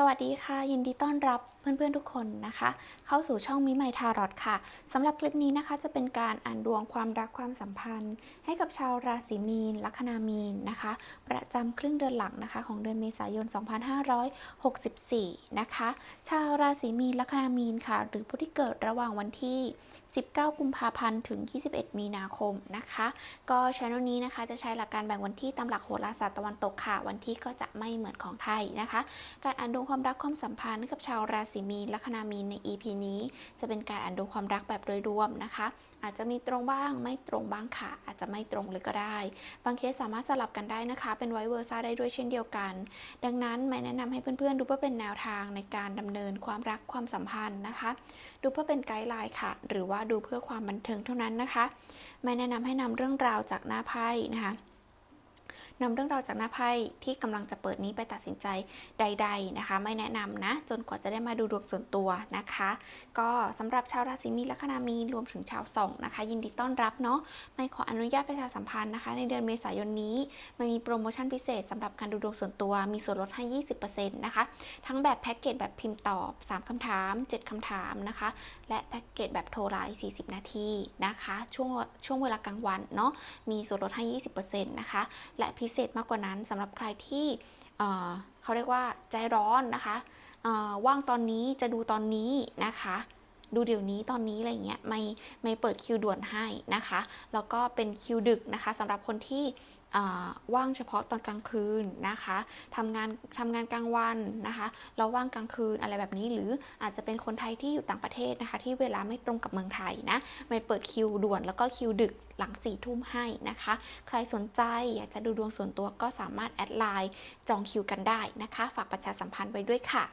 สวัสดีค่ะ ยินดีต้อนรับเพื่อนๆทุกคนนะคะ เข้าสู่ช่องมิไมทารอดค่ะสำหรับคลิปนี้นะคะ จะเป็นการอ่านดวงความรักความสัมพันธ์ ให้กับชาวราศีมีน ลัคนามีนนะคะ ประจำครึ่งเดือนหลังนะคะ ของเดือนเมษายน 2564 นะคะ ชาวราศีมีนลัคนามีนค่ะ หรือผู้ที่เกิดระหว่างวันที่ 19 กุมภาพันธ์ถึง 21 มีนาคมนะคะ ก็ช่องนี้นะคะจะใช้หลักการแบ่งวันที่ตามหลักโหราศาสตร์ตะวันตกค่ะ วันที่ก็จะไม่เหมือนของไทยนะคะ การอ่านดวงความรักความสัมพันธ์กับชาวราศีมีนลัคนามีนใน EP นี้ จะเป็นการอ่านดวงความรักแบบโดยรวมนะคะ อาจจะมีตรงบ้างไม่ตรงบ้างค่ะ อาจจะไม่ตรงเลยก็ได้ บางเคสสามารถสลับกันได้นะคะ เป็นไวเวอร์ซ่าได้ด้วยเช่นเดียวกัน ดังนั้นไม่แนะนำให้เพื่อนๆ ดูเพื่อเป็นแนวทางในการดำเนินความรักความสัมพันธ์นะคะ ดูเพื่อเป็นไกด์ไลน์ค่ะ หรือว่าดูเพื่อความบันเทิงเท่านั้นนะคะ ไม่แนะนำให้นำเรื่องราวจากหน้าไพ่นะคะ นำเรื่องราวจากหน้าไพ่ที่กำลังจะเปิดนี้ไปตัดสินใจใด ๆนะคะ ไม่แนะนำนะ จนกว่าจะได้มาดูดวงส่วนตัวนะคะ ก็สำหรับชาวราศีมีนลัคนามีนรวมถึงชาวส่องนะคะ ยินดีต้อนรับเนาะไม่ขออนุญาตประชาสัมพันธ์นะคะ ในเดือนเมษายนนี้มันมีโปรโมชั่นพิเศษสำหรับการดูดวงส่วนตัวมีส่วนลดให้ 20%นะคะ ทั้งแบบแพ็กเกจแบบพิมพ์ตอบ 3คำถาม 7คำถามนะคะ และแพ็กเกจแบบโทรไลน์40 นาทีนะคะ ช่วงช่วงเวลากลางวันเนาะมีส่วนลดให้ 20%นะคะ และพิเศษมากกว่านั้นสำหรับใครที่เเขาเรียกว่าใจร้อนนะคะว่างตอนนี้จะดูตอนนี้นะคะ ดูเดี๋ยวนี้ตอนนี้อะไรเงี้ยไม่ไม่เปิดคิวด่วนให้นะคะ แล้วก็เป็นคิวดึกนะคะสำหรับคนที่ ว่างเฉพาะตอนกลางคืนนะคะทำงานทำงานกลางวันนะคะแล้วว่างกลางคืนอะไรแบบนี้ หรืออาจจะเป็นคนไทยที่อยู่ต่างประเทศนะคะ ที่เวลาไม่ตรงกับเมืองไทยนะไม่เปิดคิวด่วนแล้วก็คิวดึกหลังสี่ทุ่มให้นะคะ ใครสนใจอยากจะดูดวงส่วนตัวก็สามารถแอดไลน์จองคิวกันได้นะคะ ฝากประชาสัมพันธ์ไว้ด้วยค่ะ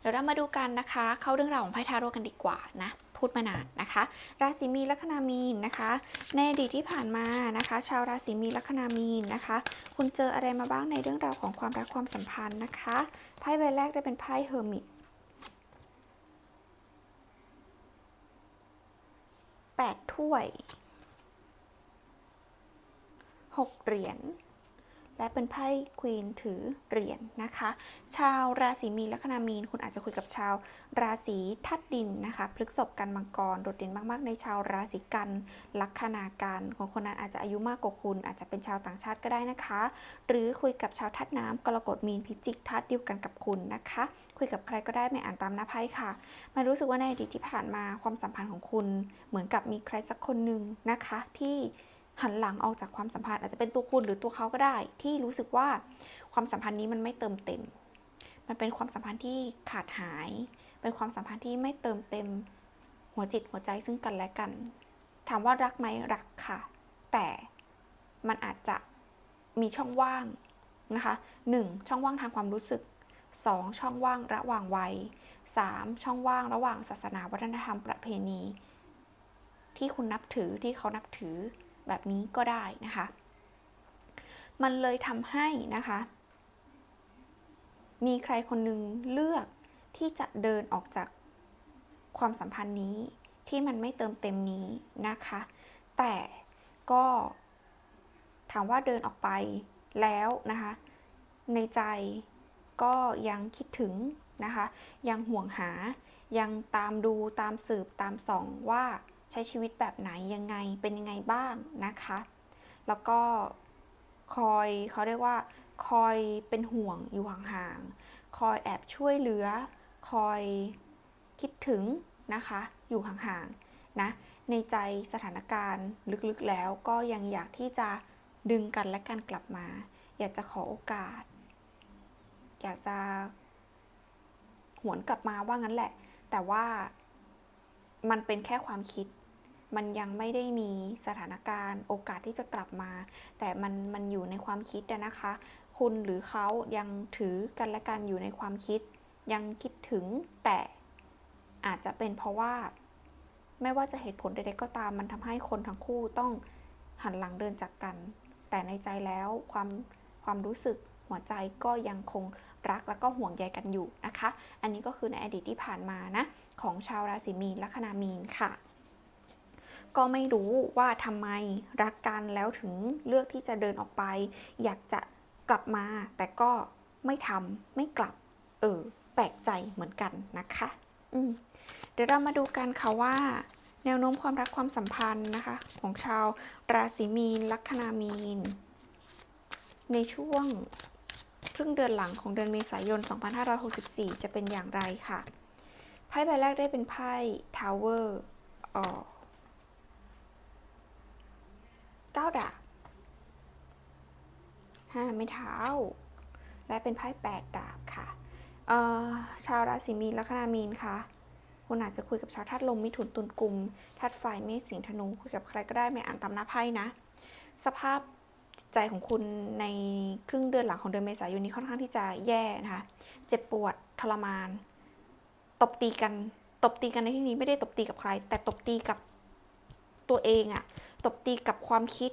เดี๋ยวเรามาดูกันนะคะ เข้าเรื่องราวของไพ่ทาโร่กันดีกว่านะ พูดมานานนะคะ ราศีมีนลัคนามีนนะคะ ในอดีตที่ผ่านมานะคะ ชาวราศีมีนลัคนามีนนะคะ คุณเจออะไรมาบ้างในเรื่องราวของความรักความสัมพันธ์นะคะไพ่ใบแรกได้เป็นไพ่เฮอร์มิตแปดถ้วยหกเหรียญ และเป็นไพ่ควีนถือเหรียญนะคะ ชาวราศีมีนลัคนามีน คุณอาจจะคุยกับชาวราศีทัดดินนะคะพฤกษบกันมังกรโดดเด่นมาก ๆ ในชาวราศีกันลัคนาการของคนนั้นอาจจะอายุมากกว่าคุณ อาจจะเป็นชาวต่างชาติก็ได้นะคะ หรือคุยกับชาวทัดน้ำกรกฎมีนพิจิกทัดเดียวกันกับคุณนะคะ คุยกับใครก็ได้ไม่อ่านตามหน้าไพ่ค่ะมันรู้สึกว่าในอดีตที่ผ่านมาความสัมพันธ์ของคุณ เหมือนกับมีใครสักคนหนึ่งนะคะที่ หันหลังออกจากความสัมพันธ์อาจจะเป็นตัวคุณหรือตัวเขาก็ได้ ที่รู้สึกว่าความสัมพันธ์นี้มันไม่เติมเต็ม มันเป็นความสัมพันธ์ที่ขาดหาย เป็นความสัมพันธ์ที่ไม่เติมเต็มหัวจิตหัวใจซึ่งกันและกัน ถามว่ารักไหมรักค่ะ แต่มันอาจจะมีช่องว่างนะคะหนึ่งช่องว่างทางความรู้สึกสองช่องว่างระหว่างวัยสามช่องว่างระหว่างศาสนาวัฒนธรรมประเพณี ที่คุณนับถือที่เขานับถือ แบบนี้ก็ได้นะคะ มันเลยทำให้นะคะ มีใครคนหนึ่งเลือกที่จะเดินออกจากความสัมพันธ์นี้ที่มันไม่เติมเต็มนี้นะคะ แต่ก็ถามว่าเดินออกไปแล้วนะคะ ในใจก็ยังคิดถึงนะคะ ยังห่วงหา ยังตามดูตามสืบตามส่องว่า ใช้ชีวิตแบบไหนยังไงเป็นยังไงบ้างนะคะ แล้วก็คอยเขาเรียกว่า คอยเป็นห่วงอยู่ห่างๆคอยแอบช่วยเหลือ คอยคิดถึงนะคะ อยู่ห่างๆนะในใจสถานการณ์ลึกๆแล้วก็ยังอยากที่จะดึงกันและกันกลับมา อยากจะขอโอกาส อยากจะหวนกลับมาว่างั้นแหละ แต่ว่ามันเป็นแค่ความคิด มันยังไม่ได้มีสถานการณ์โอกาสที่จะกลับมา แต่มันมันอยู่ในความคิดนะคะ คุณหรือเขายังถือกันและกันอยู่ในความคิด ยังคิดถึงแต่อาจจะเป็นเพราะว่า ไม่ว่าจะเหตุผลใดๆก็ตามมันทำให้คนทั้งคู่ต้องหันหลังเดินจากกัน แต่ในใจแล้วความความรู้สึกหัวใจก็ยังคงรักแล้วก็ห่วงใยกันอยู่นะคะ อันนี้ก็คือในอดีตที่ผ่านมานะ ของชาวราศีมีนลัคนามีนค่ะ ก็ไม่รู้ว่าทำไมรักกันแล้วถึงเลือกที่จะเดินออกไป อยากจะกลับมา แต่ก็ไม่ทำไม่กลับ เออ แปลกใจเหมือนกันนะคะ อืมเดี๋ยวเรามาดูกันค่ะว่า แนวโน้มความรักความสัมพันธ์นะคะ ของชาวราศีมีน ลัคนามีน ในช่วงครึ่งเดือนหลังของเดือนเมษายน 2564 จะเป็นอย่างไรค่ะ ไพ่ใบแรกได้เป็นไพ่ทาวเวอร์ออ เก้าดาบห้าไม้เท้า และเป็นไพ่แปดดาบค่ะเอ่อชาวราศีมีนลัคนามีนค่ะคุณอาจจะคุยกับชาวธาตุลมมิถุนตุลกุมธาตุไฟเมษสิงห์ธนูคุยกับใครก็ได้ไม่อ่านตามหน้าไพ่นะ สภาพใจของคุณในครึ่งเดือนหลังของเดือนเมษายนนี้ค่อนข้างที่จะแย่นะคะ เจ็บปวดทรมาน ตบตีกัน ตบตีกันในที่นี้ไม่ได้ตบตีกับใคร แต่ตบตีกับตัวเองอะ ตบตีกับความคิด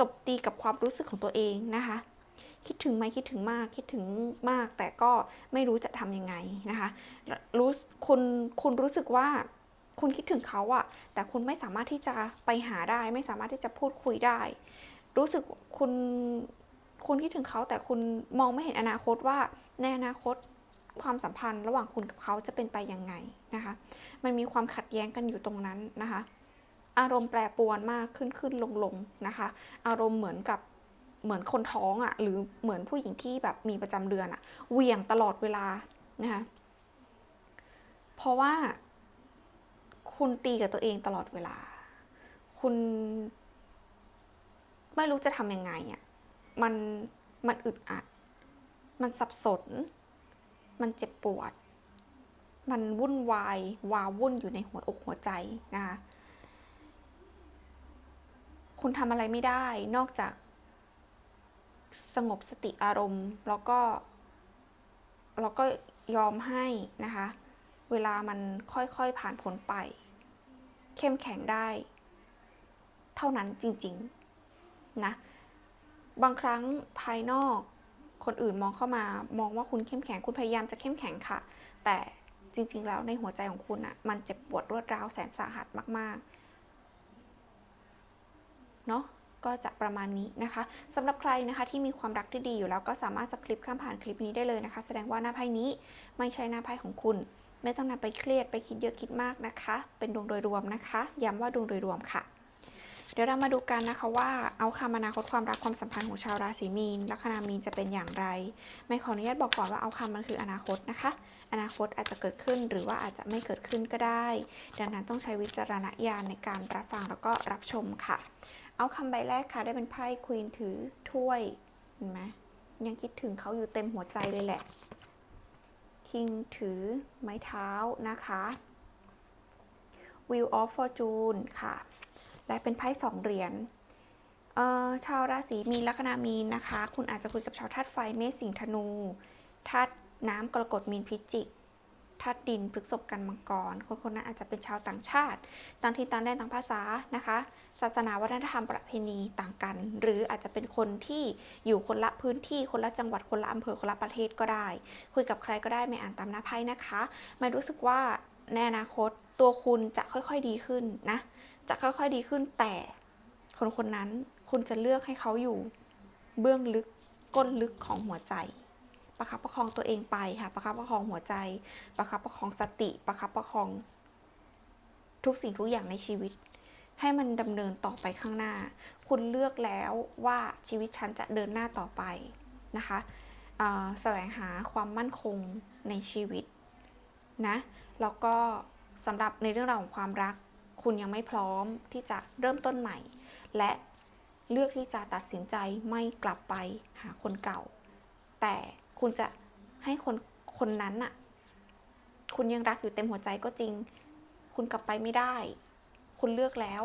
ตบตีกับความรู้สึกของตัวเองนะคะ คิดถึงไหมคิดถึงมาก คิดถึงมาก แต่ก็ไม่รู้จะทำยังไงนะคะรู้คุณคุณรู้สึกว่าคุณคิดถึงเขาอะแต่คุณไม่สามารถที่จะไปหาได้ ไม่สามารถที่จะพูดคุยได้ รู้สึกคุณคุณคิดถึงเขาแต่คุณมองไม่เห็นอนาคตว่าในอนาคตความสัมพันธ์ระหว่างคุณกับเขาจะเป็นไปยังไงนะคะ มันมีความขัดแย้งกันอยู่ตรงนั้นนะคะ อารมณ์แปรปรวนมากขึ้นขึ้นลงลงนะคะ อารมณ์เหมือนกับเหมือนคนท้องอะ่ะหรือเหมือนผู้หญิงที่แบบมีประจำเดือนอะ่ะเวี่ยงตลอดเวลานะคะเพราะว่าคุณตีกับตัวเองตลอดเวลา คุณไม่รู้จะทำยังไงอะ่ะมันมันอึดอัด มันสับสน มันเจ็บปวด มันวุ่นวาย วาวุ่นอยู่ในหัวอกหัวใจนะคะ คุณทำอะไรไม่ได้นอกจาก สงบสติอารมณ์ แล้วก็ แล้วก็ยอมให้นะคะ เวลามันค่อยๆผ่านพ้นไป เข้มแข็งได้ เท่านั้นจริงๆนะบางครั้งภายนอกคนอื่นมองเข้ามามองว่าคุณเข้มแข็งคุณพยายามจะเข้มแข็งค่ะ แต่จริงๆ แล้วในหัวใจของคุณอะ่ะมันเจ็บปวดรวดร้าวแสนสาหัสมากๆ เนาะก็จะประมาณนี้นะคะสำหรับใครนะคะที่มีความรักที่ดีอยู่แล้วก็สามารถสคริปข้ามผ่านคลิปนี้ได้เลยนะคะ แสดงว่าหน้าไพ่นี้ไม่ใช่หน้าไพ่ของคุณ ไม่ต้องนำไปเครียดไปคิดเยอะคิดมากนะคะ เป็นดวงโดยรวมนะคะ ย้ำว่าดวงโดยรวมค่ะ เดี๋ยวเรามาดูกันนะคะว่าเอาคำอนาคตความรักความสัมพันธ์ของชาวราศีมีนลัคนามีนจะเป็นอย่างไร ไม่ขออนุญาตบอกก่อนว่าเอาคำมันคืออนาคตนะคะ อนาคตอาจจะเกิดขึ้นหรือว่าอาจจะไม่เกิดขึ้นก็ได้ ดังนั้นต้องใช้วิจารณญาณในการรับฟังแล้วก็รับชมค่ะ เอาคำใบแรกค่ะได้เป็นไพ่ควีนถือถ้วยเห็นไหมยังคิดถึงเขาอยู่เต็มหัวใจเลยแหละ คิงถือไม้เท้านะคะ Wheel of Fortune ค่ะ และเป็นไพ่สองเหรียญชาวราศีมีนลัคนามีนนะคะ คุณอาจจะคุยกับชาวธาตุไฟเมษสิงธนูธาตุน้ำกรกฎมีนพิจิก ธาตุดินพฤษภกันมังกร คนคนนั้นอาจจะเป็นชาวต่างชาติ ต่างที่ต่างแดนต่างภาษานะคะ ศาสนาวัฒนธรรมประเพณีต่างกัน หรืออาจจะเป็นคนที่อยู่คนละพื้นที่คนละจังหวัดคนละอำเภอคนละประเทศก็ได้ คุยกับใครก็ได้ไม่อ่านตามหน้าไพ่นะคะไม่รู้สึกว่าในอนาคตตัวคุณจะค่อยๆดีขึ้นนะ จะค่อยๆดีขึ้นแต่คนคนนั้นคุณจะเลือกให้เขาอยู่ เบื้องลึกก้นลึกของหัวใจ ประคับประคองตัวเองไปค่ะ ประคับประคองหัวใจ ประคับประคองสติ ประคับประคอง ทุกสิ่งทุกอย่างในชีวิต ให้มันดำเนินต่อไปข้างหน้า คุณเลือกแล้วว่าชีวิตฉันจะเดินหน้าต่อไปนะคะแสวงหาความมั่นคงในชีวิตนะแล้วก็สำหรับในเรื่องราวของความรัก คุณยังไม่พร้อมที่จะเริ่มต้นใหม่ และเลือกที่จะตัดสินใจไม่กลับไปหาคนเก่า แต่ คุณจะให้คนคนนั้นน่ะคุณยังรักอยู่เต็มหัวใจก็จริง คุณกลับไปไม่ได้ คุณเลือกแล้ว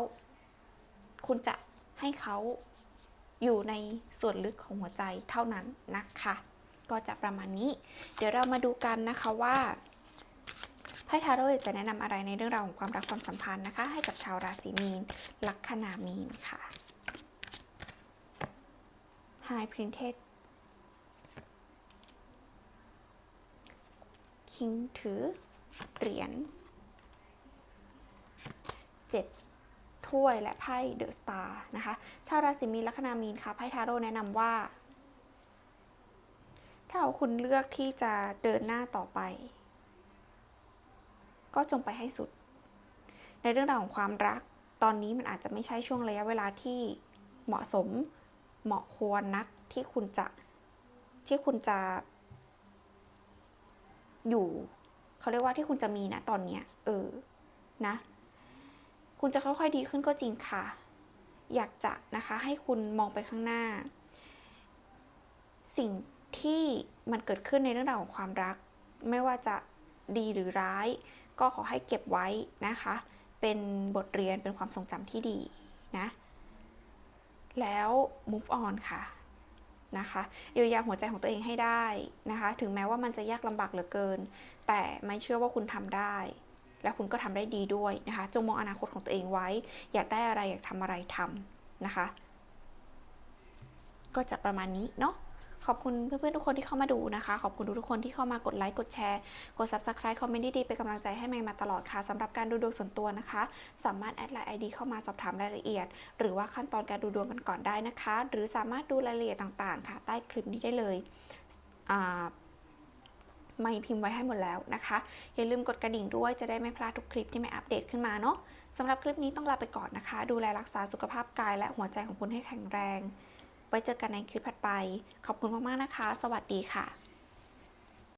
คุณจะให้เขาอยู่ในส่วนลึกของหัวใจเท่านั้นนะคะ ก็จะประมาณนี้ เดี๋ยวเรามาดูกันนะคะว่าไพ่ทาโร่จะแนะนำอะไรในเรื่องราวของความรักความสัมพันธ์นะคะ ให้กับชาวราศีมีน ลัคนามีนค่ะ High Printed คิงถือเหรียญเจ็ดถ้วยและไพ่เดอะสตาร์นะคะ ชาวราศีมีนลัคนามีนค่ะไพ่ทาโร่แนะนำว่า ถ้าหากว่าคุณเลือกที่จะเดินหน้าต่อไป ก็จงไปให้สุด ในเรื่องราวของความรัก ตอนนี้มันอาจจะไม่ใช่ช่วงระยะเวลาที่เหมาะสมเหมาะควรนักที่คุณจะที่คุณจะ อยู่เขาเรียกว่าที่คุณจะมีนะตอนเนี้ยเออนะ คุณจะค่อยๆดีขึ้นก็จริงค่ะ อยากจะนะคะให้คุณมองไปข้างหน้า สิ่งที่มันเกิดขึ้นในเรื่องราวของความรัก ไม่ว่าจะดีหรือร้าย ก็ขอให้เก็บไว้นะคะ เป็นบทเรียนเป็นความทรงจำที่ดีนะ แล้ว move on ค่ะ นะคะเยียวยาหัวใจของตัวเองให้ได้นะคะ ถึงแม้ว่ามันจะยากลำบากเหลือเกิน แต่ไม่เชื่อว่าคุณทำได้ และคุณก็ทำได้ดีด้วยนะคะ จงมองอนาคตของตัวเองไว้ อยากได้อะไรอยากทำอะไรทำนะคะ ก็จะประมาณนี้เนาะ ขอบคุณเพื่อนๆทุกคนที่เข้ามาดูนะคะ ขอบคุณทุกคนที่เข้ามากดไลค์ กดแชร์ กด subscribe คอมเมนต์ดีๆเป็นกำลังใจให้แมงมาตลอดค่ะสำหรับการดูดวงส่วนตัวนะคะ สามารถแอดไลน์ ID เข้ามาสอบถามรายละเอียด หรือว่าขั้นตอนการดูดวงกันก่อนได้นะคะ หรือสามารถดูรายละเอียดต่างๆ ค่ะ ใต้คลิปนี้ได้เลยไม่พิมพ์ไว้ให้หมดแล้วนะคะ อย่าลืมกดกระดิ่งด้วยจะได้ไม่พลาดทุกคลิปที่ไม่อัปเดตขึ้นมาเนาะสำหรับคลิปนี้ต้องลาไปก่อนนะคะ ดูแลรักษาสุขภาพกายและหัวใจของคุณให้แข็งแรง ไว้เจอกันในคลิปถัดไป ขอบคุณมากๆนะคะ สวัสดีค่ะ